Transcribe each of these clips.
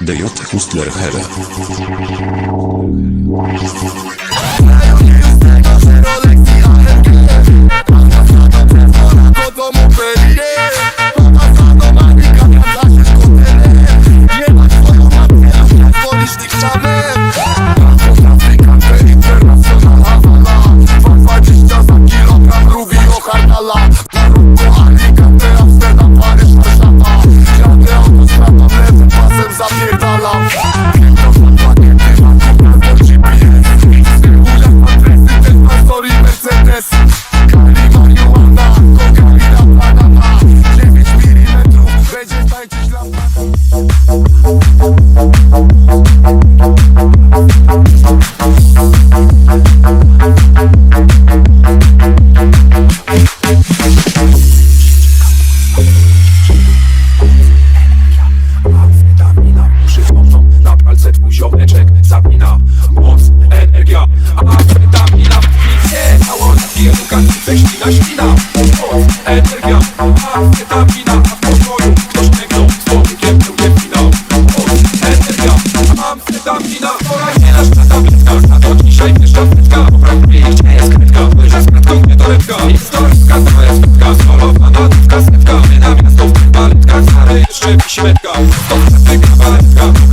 De Yacht Hustler Hera. jeszcze piśmetka To waletka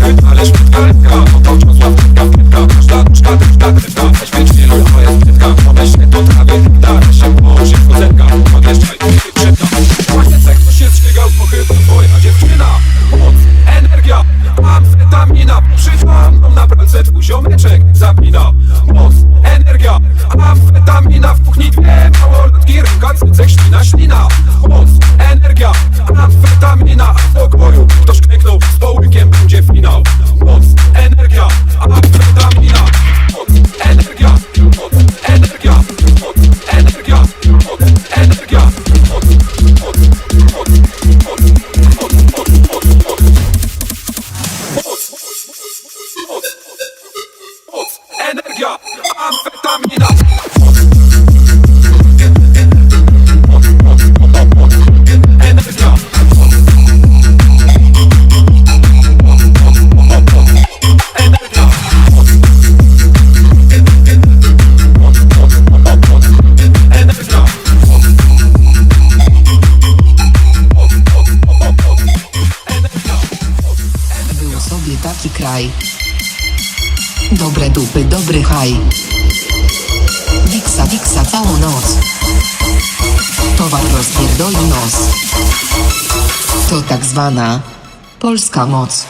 Frychaj. Wiksa, wiksa całą noc. Towar rozpierdoli nos. To tak zwana polska moc.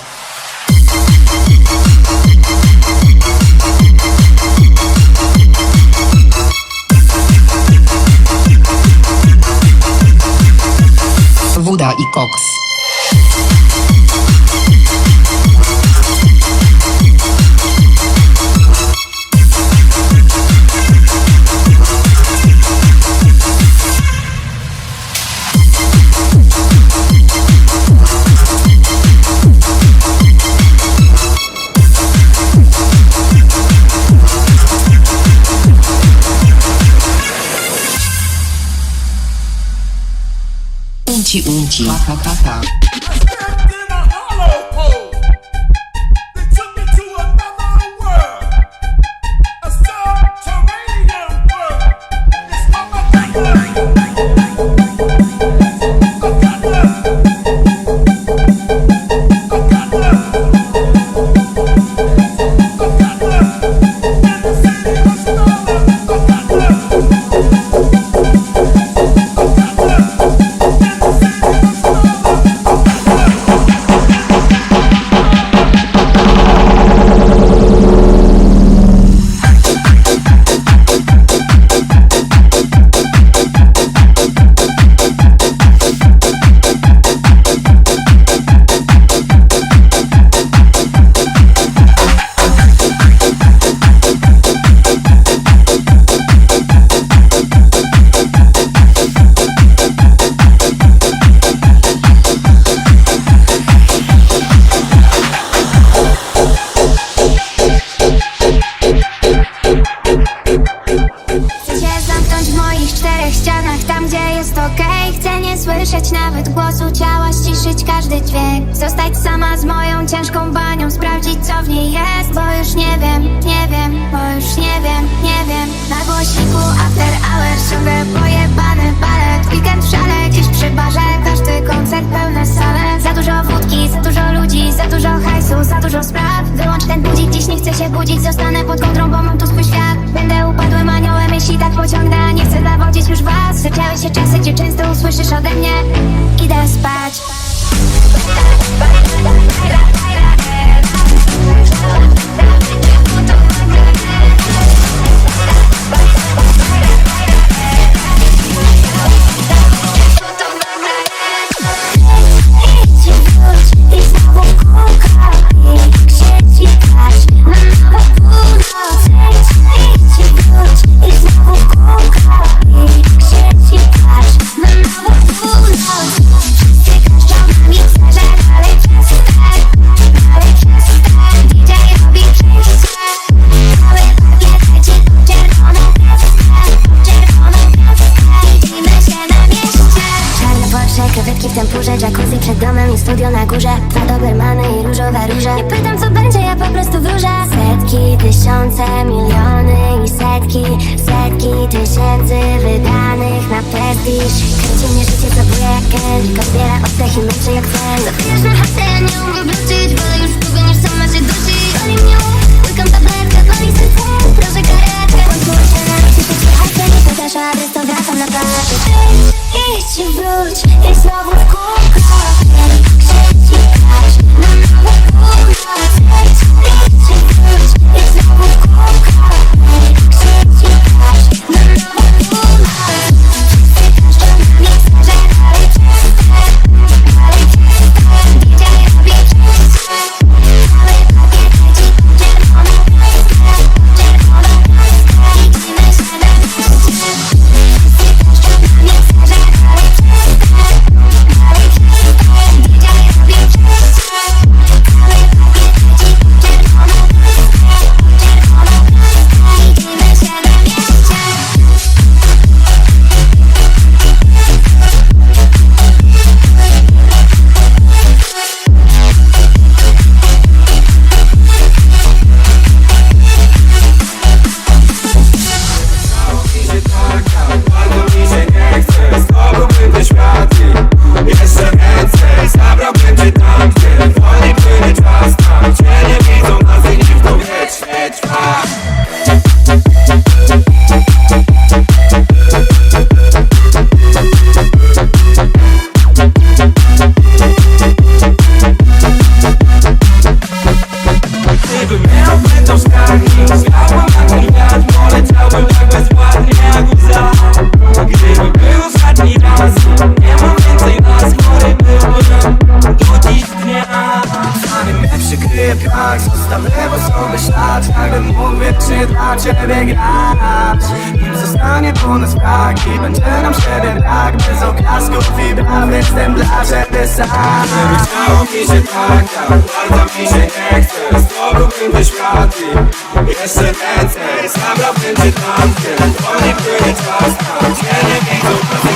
Woda i koks. 2021. KKKK. nawet głosu ciała, ściszyć każdy dźwięk. Zostać sama z moją ciężką banią, sprawdzić co w niej jest. Bo już nie wiem, nie wiem, bo już nie wiem, nie wiem. Na głośniku after hours ciągle pojebany balet. Weekend w szale, gdzieś przy barze, każdy koncert pełne sale. Za dużo wódki, za dużo ludzi, za dużo hajsu, za dużo spraw. Wyłącz ten budzik, dziś nie chcę się budzić, zostanę pod kontrą, bo mam tu swój świat. Będę upadłym aniołem, jeśli tak pociągnę, nie chcę zawodzić już was. Zaczęły się czasy, gdzie często usłyszysz ode mnie e desperte. Bye. Prestiż Kręci mnie życie, jak gen Tylko zbiera i męczy jak sen. Zapijasz na ja nie Gdyby chciało mi się tak tak Bardzo mi się nie chce Z tobą i Jeszcze więcej Zabrałbym cię Wolniej płynie czas Tam,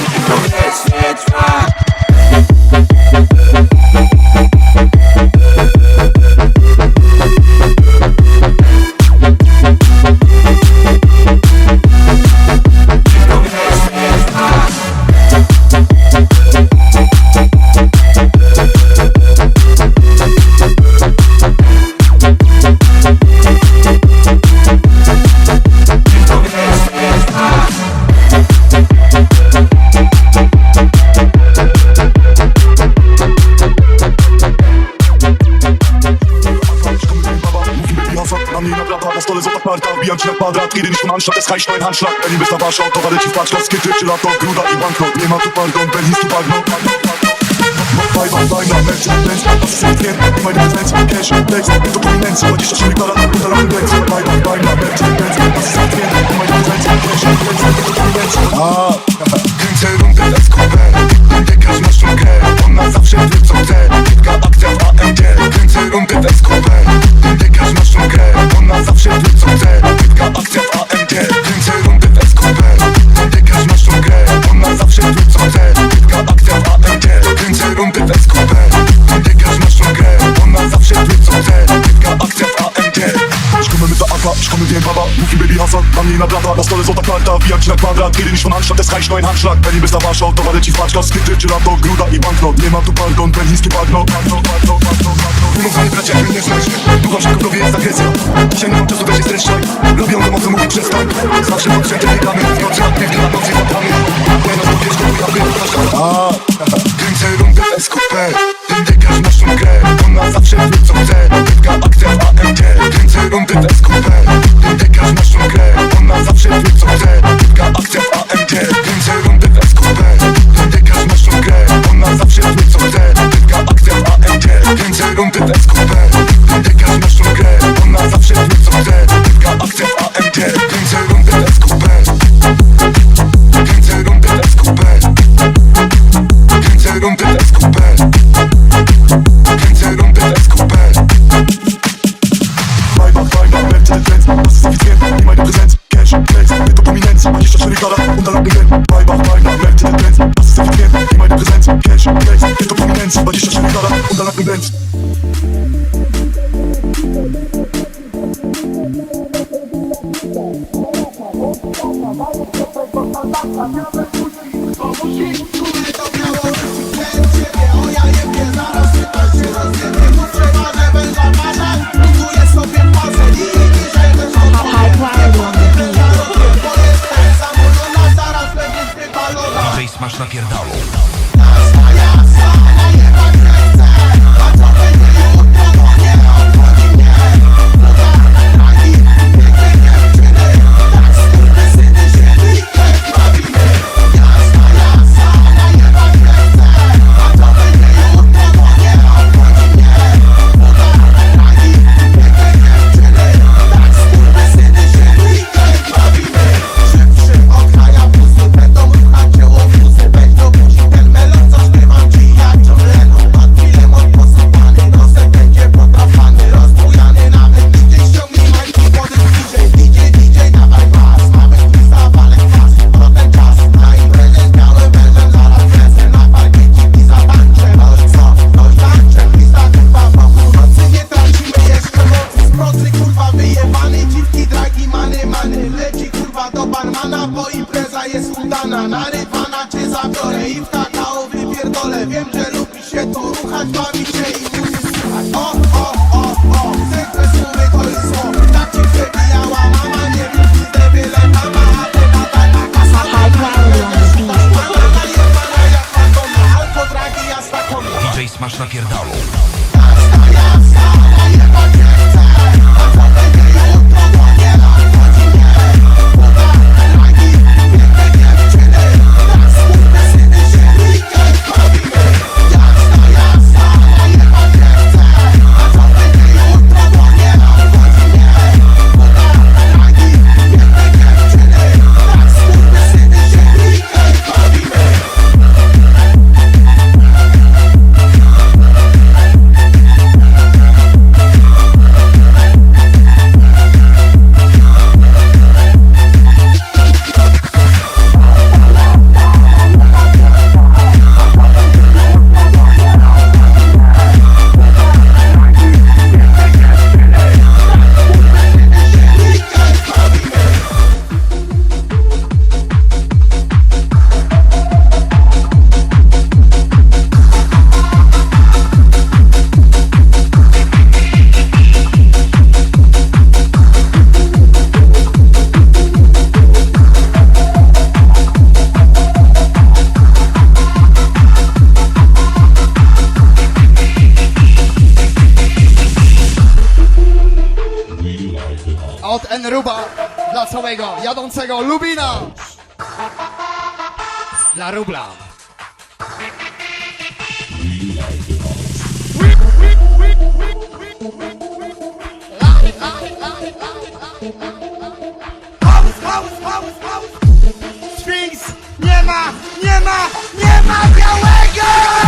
Wbijam ci na kwadrat, kiedy niż Mannschaft jest Heichstein Handschlag Berlin na wasza, towar leci w paczkach Skiety czy lato, gruda i bankrot Nie ma tu pardon, berliński bagno Bajban, bajna, męcz, męcz Asystent, klient, nie ma referencji Cash, tekst, to prominencja 23 kara, podalany tekst Bajban, bajna, męcz, męcz Asystent, klient, nie ma referencji Cash, tekst, to prominencja Kręcę rundę, let's go back Biegać na sztukę, ona zawsze wie co chce Kitka akcja w AMG Kręcę rundę, let's go back Biegać na sztukę, ona zawsze wie co Kitka akcja Taki baby hazard, mam jej na brata Na stole złota karta, wbijam ci na kwadrat. Kiedy niż no mam handszlak, jest hajś, no en handszlak. Penny bez nawasza, od towary ci w paczka Skryty, czy lato, gruda i banknot. Nie ma tu pardon, berliński bagno. Bagno, bagno, bagno, bagno. Umówany bracie, jak mnie znasz Ducham się kogowie jest agresja Dzisiaj nie mam czasu, weź się streszczaj Lubią go mocno mówić, przestań. Zawsze pod wszędzie biegamy W nocy aktywnie, na nocy zapramy Moja nas podwieźć, to ja bym Grimce, rumbe, SQP Deka w naszą grę, ona zawsze wie co chce. Deka akcja w AMG, kręcę rundy w SQP Deka w naszą grę. I'm never 过去 się tu ruchać, bawi się i musi słuchać O, o, o, o, słowy to jest zło Tak ci przebijała mama, nie wiem, widzę wiele mama A ty nadal na kasa High quality on the beat. Banana jebana jak Madonna, albo dragi, DJ Smash całego jadącego Lubina. Dla Rubla. Sphinx nie ma, nie ma, nie ma białego!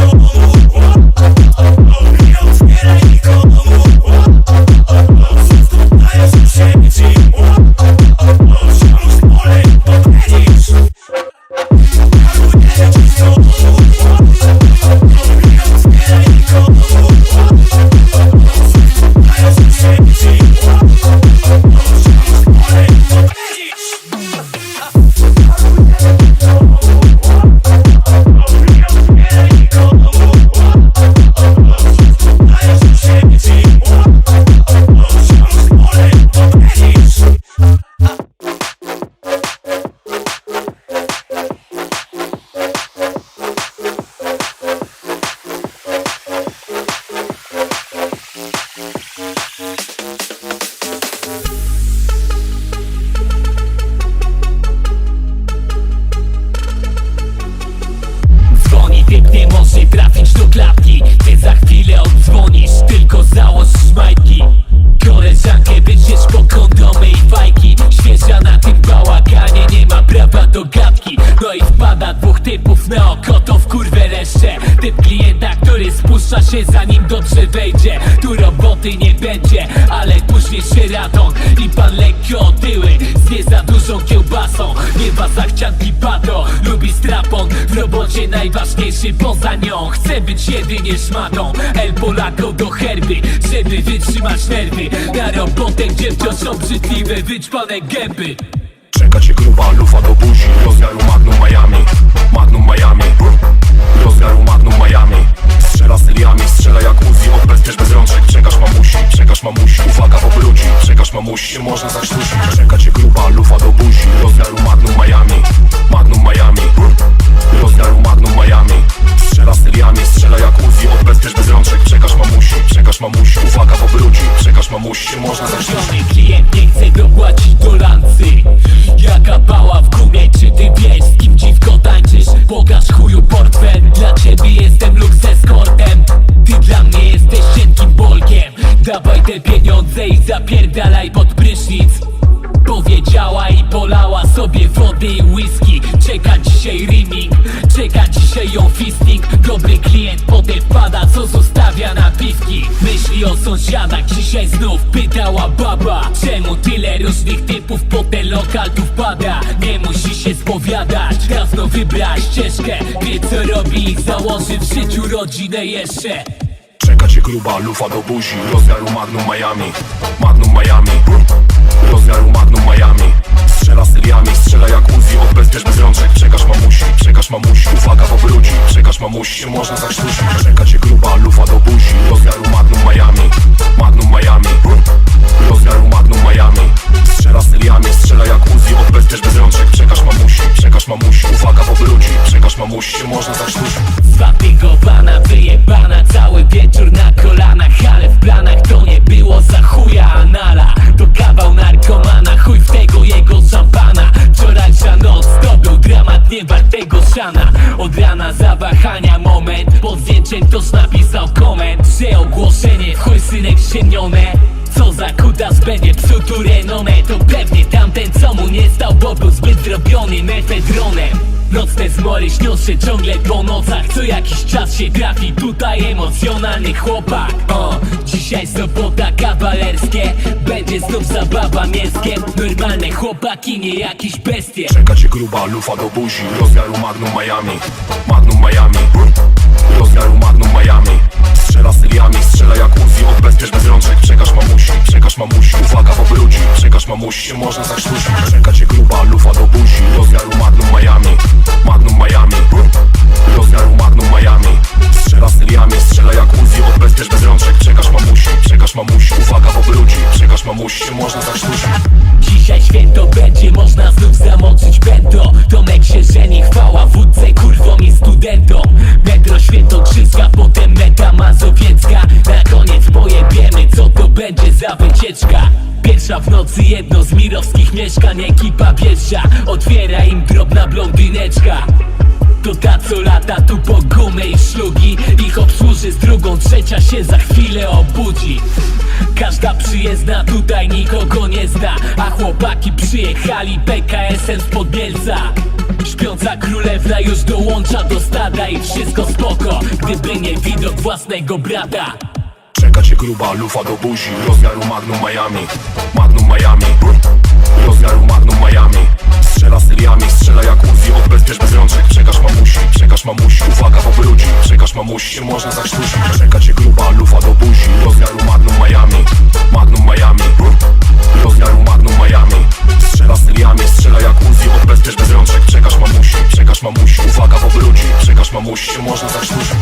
Oh. Ale później Sheraton I pan lekko otyły Z nie za dużą kiełbasą. Nie was zachcianki pato Lubi strapon. W robocie najważniejszy poza nią. Chce być jedynie szmatą. El Polako do herby Żeby wytrzymać nerwy. Na robotę gdzie wciąż Wyczpane gęby. Czeka cię gruba lufa do buzi. Rozmiaru Magnum Miami. Magnum Miami. Rozmiaru Magnum Miami Strzela seriami, strzela jak Uzi Odbezpiecz bez rączek, czekasz mamusi Czekasz mamusi, uwaga obróci Czekasz mamusi, się można zakrztusić Czeka cię gruba lufa do buzi. Rozmiaru Magnum Miami Magnum Miami. Rozmiaru Magnum Miami. Strzela seriami, strzela jak Uzi Odbezpiecz bez rączek, czekasz mamusi Czekasz mamusi, uwaga obróci Czekasz mamusi, się można zakrztusić klient nie chce dopłacić do lancy Jaka bała w gumie, czy ty wiesz z kim dziwko tańczysz? Pokaż chuju portfel, dla ciebie jestem lub Dawaj te pieniądze i zapierdalaj pod prysznic. Powiedziała i polała sobie wody i whisky. Czeka dzisiaj riming, czeka dzisiaj ją fisting Dobry klient potem wpada, co zostawia napiwki. Myśli o sąsiadach, dzisiaj znów pytała baba. Czemu tyle różnych typów po ten lokal tu wpada Nie musi się spowiadać, dawno wybrać ścieżkę. Wie co robi i założy w życiu rodzinę jeszcze Czeka cię gruba lufa do buzi. Rozmiaru Magnum Miami. Magnum Miami. Rozmiaru Magnum Miami Strzela seriami, strzela jak Uzi Odbezpiecz bez rączek, czekasz mamusi Czekasz mamusi, uwaga w obróci Czekasz mamusi, można zakrztusić Czeka cię gruba lufa do buzi. Rozmiaru Magnum Miami Magnum Miami. Rozmiaru Magnum Miami. Strzela seriami, strzela jak Uzi Odbezpiecz bez rączek, czekasz mamusi Czekasz mamusi, uwaga w obróci Czekasz mamusi, można zakrztusić Zwatygowana, wyjebana Cały wieczór na kolanach Ale w planach to nie było za chuja anala To kawał narkomana Chuj w tego jego szampana Wczorajsza noc był dramat nie siana Od rana zawahania moment Pod zdjęciem ktoś napisał koment. Że ogłoszenie w chuj synek ściemnione. Co za kutas będzie psuł tu renomę To pewnie tamten co mu nie stał Bo był zbyt zrobiony mefedronem Nocne zmory śnią się ciągle po nocach. Co jakiś czas się trafi tutaj emocjonalny chłopak. O, dzisiaj sobota kawalerskie Będzie znów zabawa mięskiem Normalne chłopaki, nie jakieś bestie. Czeka cię gruba lufa do buzi. Rozmiaru Magnum Miami. Magnum Miami. Rozmiaru Magnum Miami. Strzela seriami, strzela jak Uzi. Odbezpiecz bez rączek, czekasz mamusi Czekasz mamusi, uwaga w obróci Czekasz mamusi, się można zakrztusić Czeka cię gruba lufa do buzi Świętokrzyska, potem meta mazowiecka. Na koniec pojebiemy, co to będzie za wycieczka. Pierwsza w nocy jedno z mirowskich mieszkań. Ekipa pierwsza, otwiera im drobna blondyneczka. To ta co lata tu po gumę i szlugi. Ich obsłuży z drugą, trzecia się za chwilę obudzi. Każda przyjezdna tutaj nikogo nie zna. A chłopaki przyjechali PKS-em z Podbielca Śpiąca królewna już dołącza do stada I wszystko spoko, gdyby nie widok własnego brata. Czeka cię gruba lufa do buzi Rozmiaru Magnum Miami. Magnum Miami. Rozmiaru Magnum Miami Strzela seriami, strzela jak Uzi. Odbezpiecz bez rączek, czekasz mamusi Czekasz mamusi, uwaga w obróci Czekasz mamusi, się można zakrztusić Czeka cię gruba lufa do buzi. Rozmiaru Magnum Miami. Magnum Miami. Rozmiaru Magnum Miami. Strzela seriami, strzela jak Uzi. Odbezpiecz bez rączek, czekasz mamusi Czekasz mamusi, uwaga w obróci Czekasz mamusi, się można zakrztusić